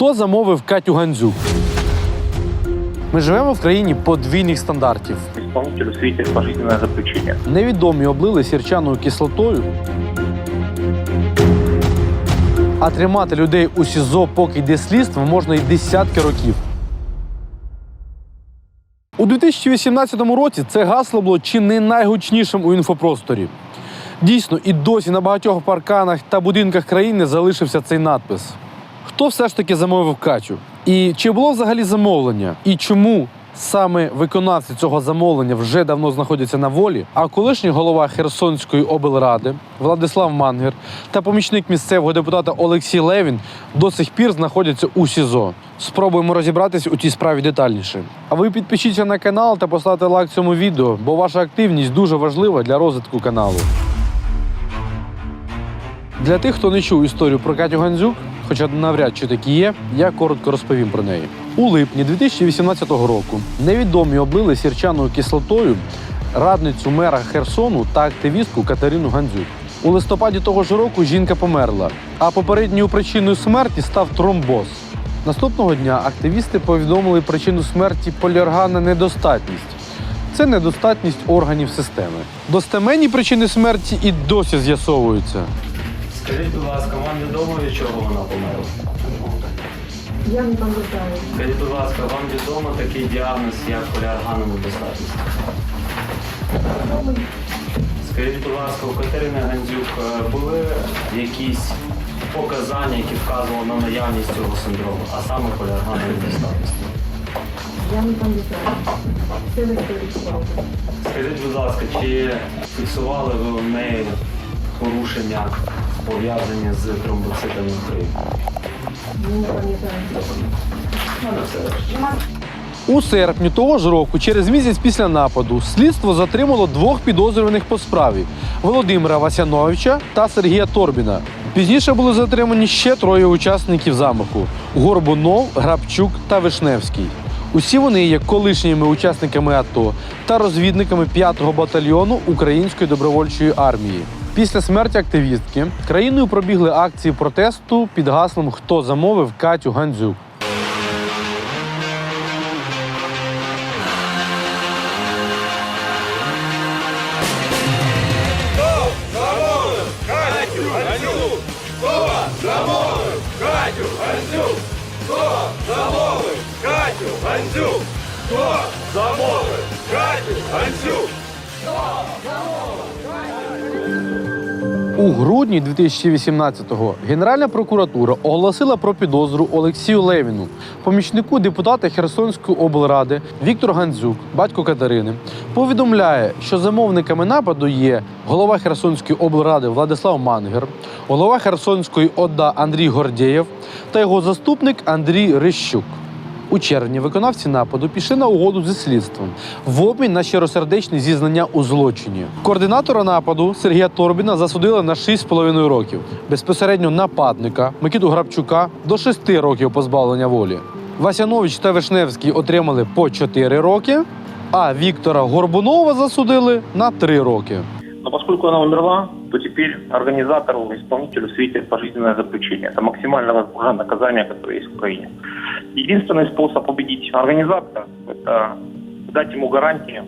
Хто замовив Катю Гандзюк? Ми живемо в країні подвійних стандартів. Исполнителю светит пожизненное заключение. Невідомі облили сірчаною кислотою. А тримати людей у СІЗО, поки йде слідство, можна і десятки років. У 2018 році це гасло було чи не найгучнішим у інфопросторі. Дійсно, і досі на багатьох парканах та будинках країни залишився цей надпис. Хто все ж таки замовив Катю? І чи було взагалі замовлення? І чому саме виконавці цього замовлення вже давно знаходяться на волі? А колишній голова Херсонської облради Владислав Мангер та помічник місцевого депутата Олексій Левін до сих пір знаходяться у СІЗО. Спробуємо розібратись у цій справі детальніше. А ви підпишіться на канал та поставте лайк цьому відео, бо ваша активність дуже важлива для розвитку каналу. Для тих, хто не чув історію про Катю Гандзюк, хоча навряд чи такі є, я коротко розповім про неї. У липні 2018 року невідомі облили сірчаною кислотою радницю мера Херсону та активістку Катерину Гандзюк. У листопаді того ж року жінка померла, а попередньою причиною смерті став тромбоз. Наступного дня активісти повідомили причину смерті поліорганна недостатність. Це недостатність органів системи. Достеменні причини смерті і досі з'ясовуються. Скажіть, будь ласка, вам відомо від чого вона померла? Я не пам'ятаю. Скажіть, будь ласка, вам відомо такий діагноз, як поліарганна недостатність? Скажіть, будь ласка, у Катерини Гандзюк е, були якісь показання, які вказували на наявність цього синдрому, а саме поліарганна недостатність? Я не пам'ятаю. Це не історично. Скажіть, будь ласка, чи фіксували ви у неї порушення пов'язані з тромбоцитами крові? Не. У серпні того ж року, через місяць після нападу, слідство затримало двох підозрюваних по справі Володимира Васяновича та Сергія Торбіна. Пізніше були затримані ще троє учасників замаху: Горбунов, Грабчук та Вишневський. Усі вони є колишніми учасниками АТО та розвідниками 5-го батальйону Української добровольчої армії. Після смерті активістки країною пробігли акції протесту під гаслом Хто замовив Катю Гандзюк. У грудні 2018-го Генеральна прокуратура оголосила про підозру Олексію Левіну, помічнику депутата Херсонської облради Віктор Гандзюк, батько Катерини, повідомляє, що замовниками нападу є голова Херсонської облради Владислав Мангер, голова Херсонської ОДА Андрій Гордєєв та його заступник Андрій Рищук. У червні виконавці нападу пішли на угоду зі слідством в обмін на щиросердечне зізнання у злочині. Координатора нападу Сергія Торбіна засудили на 6,5 років. Безпосередньо нападника Микиту Грабчука до 6 років позбавлення волі. Васянович та Вишневський отримали по 4 роки, а Віктора Горбунова засудили на 3 роки. Но поскольку она умерла, то теперь организатору, исполнителю светит пожизненное заключение. Это максимально возможное наказание, которое есть в Украине. Единственный способ победить организатора – это дать ему гарантии,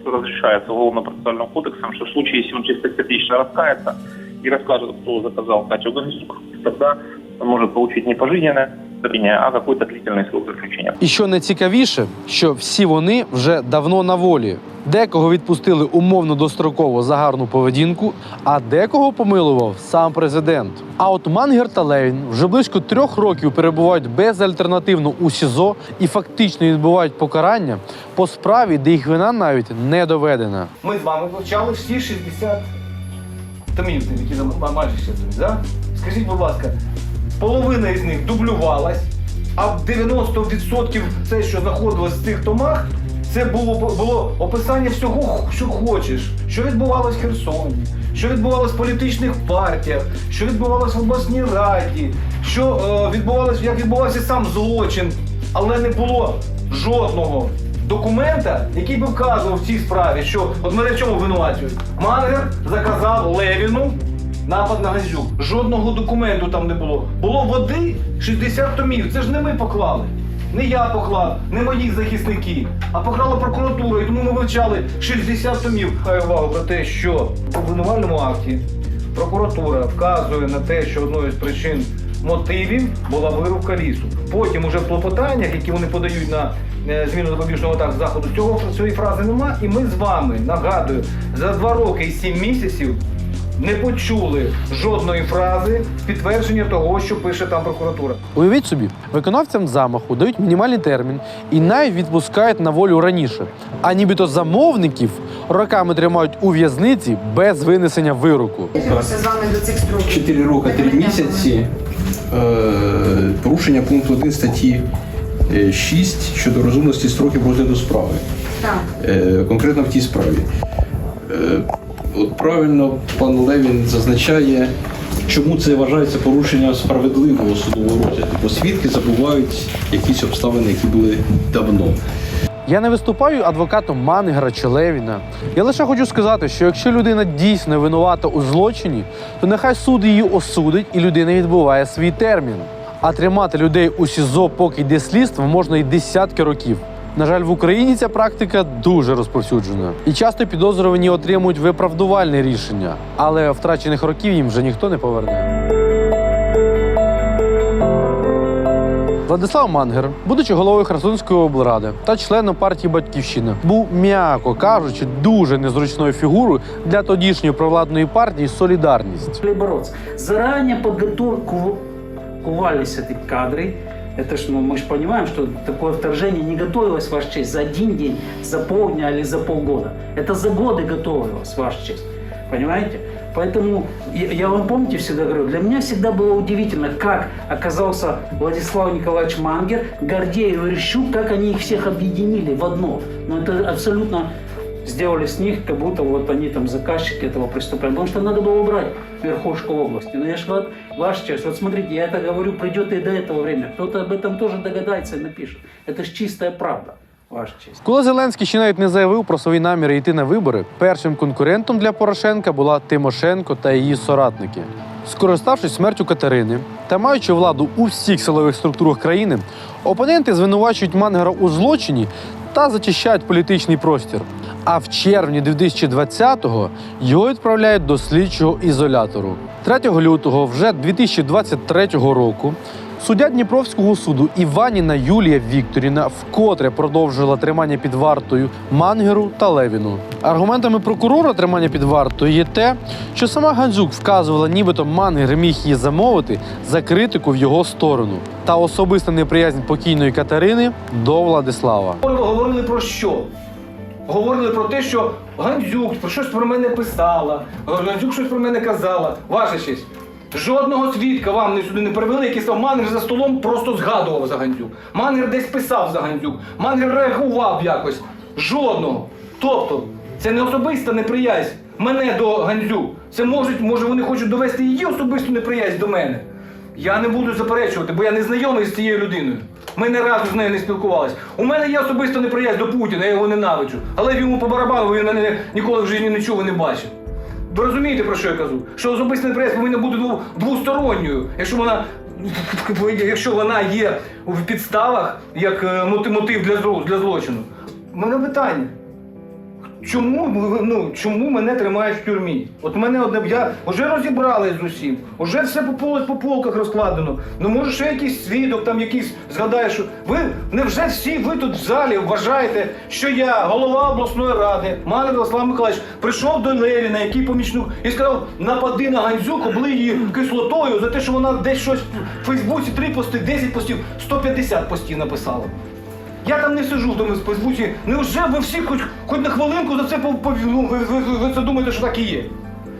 что разрешается Уголовно-процессуальным кодексом, что в случае, если он чистосердечно раскается и расскажет, кто заказал Катю Гонзюк, тогда он может получить не пожизненное заключение, а какой-то длительный срок заключения. І що найцікавіше, що всі вони вже давно на волі. Декого відпустили умовно достроково за гарну поведінку, а декого помилував сам президент. А от Мангер та Левін вже близько трьох років перебувають безальтернативно у СІЗО і фактично відбувають покарання по справі, де їх вина навіть не доведена. Ми з вами вивчали всі 60 томів, які майже 60 томів, да? Скажіть, будь ласка, половина із них дублювалась, а 90% це, що знаходилось в цих томах, це було, було описання всього, що хочеш. Що відбувалось в Херсоні, що відбувалось в політичних партіях, що відбувалось в обласній раді, що е, відбувалось, як відбувався сам злочин, але не було жодного документа, який би вказував в цій справі, що от мене в чому винувачують. Мангер заказав Левіну напад на Гандзюк. Жодного документу там не було. Було води 60 томів. Це ж не ми поклали. Не я поклав, не мої захисники, а поклала прокуратура, і тому ми вивчали 60 томів. Хай увагу про те, що в обвинувальному акті прокуратура вказує на те, що одною з причин мотивів була вирубка лісу. Потім, уже в клопотаннях, які вони подають на е, зміну запобіжного так заходу, цього цієї фрази нема. І ми з вами нагадую, за два роки і сім місяців не почули жодної фрази підтвердження того, що пише там прокуратура. Уявіть собі, виконавцям замаху дають мінімальний термін і навіть відпускають на волю раніше. А нібито замовників роками тримають у в'язниці без винесення вироку. З вами до цих строків. 4 роки 3 місяці е, порушення пункту 1 статті е, 6 щодо розумності строків розгляду справи. Так. Е, конкретно в тій справі. От правильно пан Левін зазначає, чому це вважається порушення справедливого судового розгляду, бо свідки забувають якісь обставини, які були давно. Я не виступаю адвокатом Мангера чи Левіна. Я лише хочу сказати, що якщо людина дійсно винувата у злочині, то нехай суд її осудить і людина відбуває свій термін. А тримати людей у СІЗО, поки йде слідство, можна й десятки років. На жаль, в Україні ця практика дуже розповсюджена. І часто підозрювані отримують виправдувальне рішення, але втрачених років їм вже ніхто не поверне. Владислав Мангер, будучи головою Херсонської облради та членом партії Батьківщина, був, м'яко кажучи, дуже незручною фігурою для тодішньої провладної партії Солідарність. Начали бороться. Заранее подготовились эти кадры. Это ж, ну, мы же понимаем, что такое вторжение не готовилось, Ваша честь, за один день, за полдня или за полгода. Это за годы готовилось, Ваша честь. Понимаете? Поэтому я, я вам помните всегда говорю, для меня всегда было удивительно, как оказался Владислав Николаевич Мангер, Гордеев и Верещук, как они их всех объединили в одно. Но это абсолютно сделали с них, как будто вот они там заказчики этого преступления. Потому что надо было убрать верхушку области. Но я же вот, ваша честь, вот смотрите, я это говорю, придет и до этого времени. Кто-то об этом тоже догадается и напишет. Это ж чистая правда, ваша честь. Коли Зеленський ще навіть не заявив про свої наміри йти на вибори, першим конкурентом для Порошенка була Тимошенко та її соратники. Скориставшись смертю Катерини та маючи владу у всіх силових структурах країни, опоненти звинувачують Мангера у злочині та зачищають політичний простір. А в червні 2020-го його відправляють до слідчого ізолятору. 3 лютого вже 2023 року Суддя Дніпровського суду Іваніна Юлія Вікторівна вкотре продовжила тримання під вартою Мангеру та Левіну. Аргументами прокурора тримання під вартою є те, що сама Гандзюк вказувала, нібито Мангер міг її замовити за критику в його сторону та особиста неприязнь покійної Катерини до Владислава. Говорили- про що? Говорили про те, що Гандзюк про щось про мене писала, Гандзюк щось про мене казала. Ваша честь. Жодного свідка вам не сюди не привели, який став Мангер за столом, просто згадував за Гандзюк. Мангер десь писав за Гандзюк. Мангер реагував якось. Жодного. Тобто, це не особиста неприязнь мене до Гандзюк. Це можуть, може вони хочуть довести її особисту неприязнь до мене. Я не буду заперечувати, бо я не знайомий з цією людиною. Ми не разу з нею не спілкувалися. У мене є особиста неприязнь до Путіна, я його ненавиджу. Але йому по барабану він мене ніколи в житті не чув і не бачив. Ви розумієте, про що я кажу? Що особиста неприязнь повинна бути двосторонньою, якщо вона. Якщо вона є в підставах як е, мотив для злочину. У мене питання. Чому ну чому мене тримають в тюрмі? От мене одне я вже розібрались з усім, вже все по полу по полках розкладено. Ну може ще якийсь свідок, там якийсь згадає, що ви невже всі ви тут в залі вважаєте, що я, голова обласної ради, Малин Владислав Миколаївич, прийшов до Левіна, який помічник, і сказав, напади на Гандзюк, обли її кислотою за те, що вона десь щось в Фейсбуці, три пости, 10 постів, 150 постів написала. Я там не сижу в тому Фейсбуці. Невже ви всі хоч, хоч на хвилинку за це пов- пов- ну, ви, ви, ви, ви це думаєте, що так і є?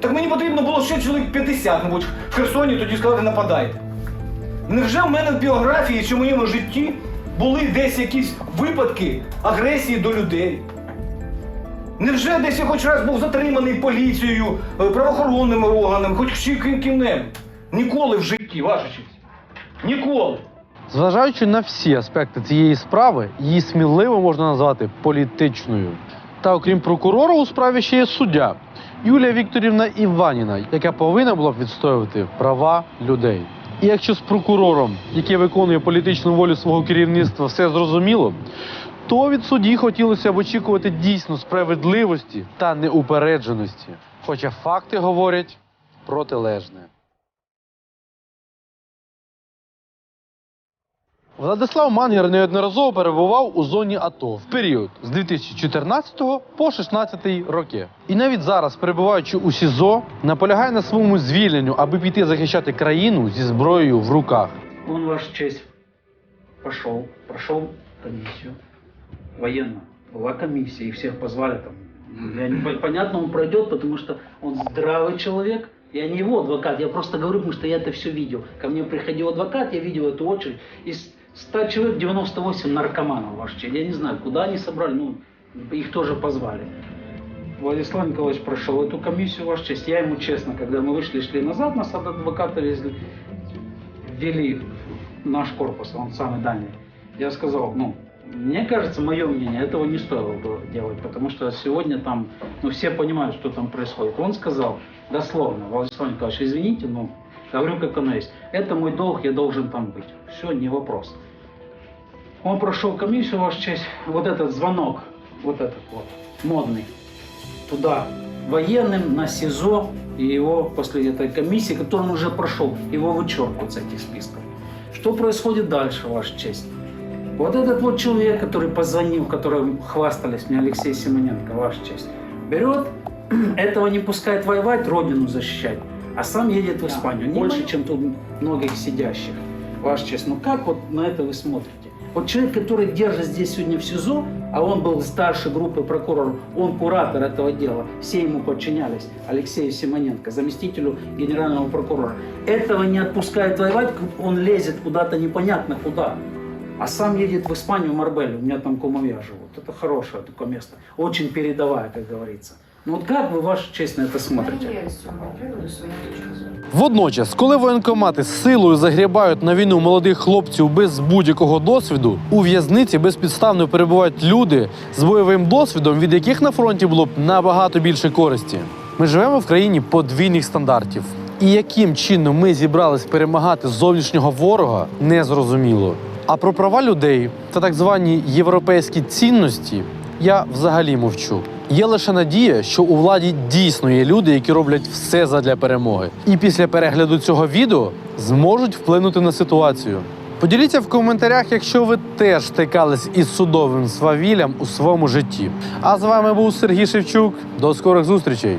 Так мені потрібно було ще чоловік 50, мабуть, в Херсоні тоді сказати нападайте. Невже в мене в біографії чи в моєму житті були десь якісь випадки агресії до людей? Невже десь я хоч раз був затриманий поліцією, е, правоохоронними органами, хоч ще ким- ким-небудь? Ніколи в житті, ваша честь. Ніколи. Зважаючи на всі аспекти цієї справи, її сміливо можна назвати політичною. Та окрім прокурора, у справі ще є суддя Юлія Вікторівна Іваніна, яка повинна була б відстоювати права людей. І якщо з прокурором, який виконує політичну волю свого керівництва, все зрозуміло, то від судді хотілося б очікувати дійсно справедливості та неупередженості. Хоча факти говорять протилежне. Владислав Мангер неодноразово перебував у зоні АТО в період з 2014 по 2016 роки. І навіть зараз, перебуваючи у СІЗО, наполягає на своєму звільненню, аби піти захищати країну зі зброєю в руках. Он, Ваша честь, пошел, прошел комиссию военную. Была комиссия, и всех позвали там. Я не пон- понятно, он пройдет, потому что он здравый человек. Я не его адвокат, я просто говорю, потому что я это все видел. Ко мне приходил адвокат, я видел эту очередь. Из 100 человек 98 наркоманов, честь. Я не знаю, куда они собрали, ну, их тоже позвали. Владислав Николаевич прошел эту комиссию, Ваша честь. Я ему честно, когда мы вышли, шли назад, нас от адвоката везли, ввели наш корпус, он самый дальний. Я сказал, ну, мне кажется, мое мнение, этого не стоило бы делать, потому что сегодня там, ну, все понимают, что там происходит. Он сказал, дословно, Владислав Николаевич, извините, но говорю, как оно есть. Это мой долг, я должен там быть. Все, не вопрос. Он прошел комиссию, Ваша честь, вот этот звонок, вот этот вот, модный, туда, военным, на СИЗО, и его после этой комиссии, которую он уже прошел, его вычеркивают с этих списков. Что происходит дальше, Ваша честь? Вот этот вот человек, который позвонил, которым хвастались мне Алексей Симоненко, Ваша честь, берет, этого не пускает воевать, родину защищать, а сам едет в Испанию. Больше, чем тут многих сидящих. Ваша честь, ну как вот на это вы смотрите? Вот человек, который держит здесь сегодня в СИЗО, а он был старшей группы прокуроров, он куратор этого дела, все ему подчинялись, Алексею Симоненко, заместителю генерального прокурора. Этого не отпускает воевать, он лезет куда-то непонятно куда. А сам едет в Испанию, в Марбелю, у меня там кумовья живут. Это хорошее такое место, очень передовая, как говорится. Ну вот как вы, ваша честь, на это смотрите? Водночас, коли воєнкомати з силою загрібають на війну молодих хлопців без будь-якого досвіду, у в'язниці безпідставно перебувають люди з бойовим досвідом, від яких на фронті було б набагато більше користі. Ми живемо в країні подвійних стандартів. І яким чином ми зібрались перемагати зовнішнього ворога, незрозуміло. А про права людей та так звані європейські цінності я взагалі мовчу. Є лише надія, що у владі дійсно є люди, які роблять все задля перемоги. І після перегляду цього відео зможуть вплинути на ситуацію. Поділіться в коментарях, якщо ви теж стикались із судовим свавіллям у своєму житті. А з вами був Сергій Шевчук. До скорих зустрічей!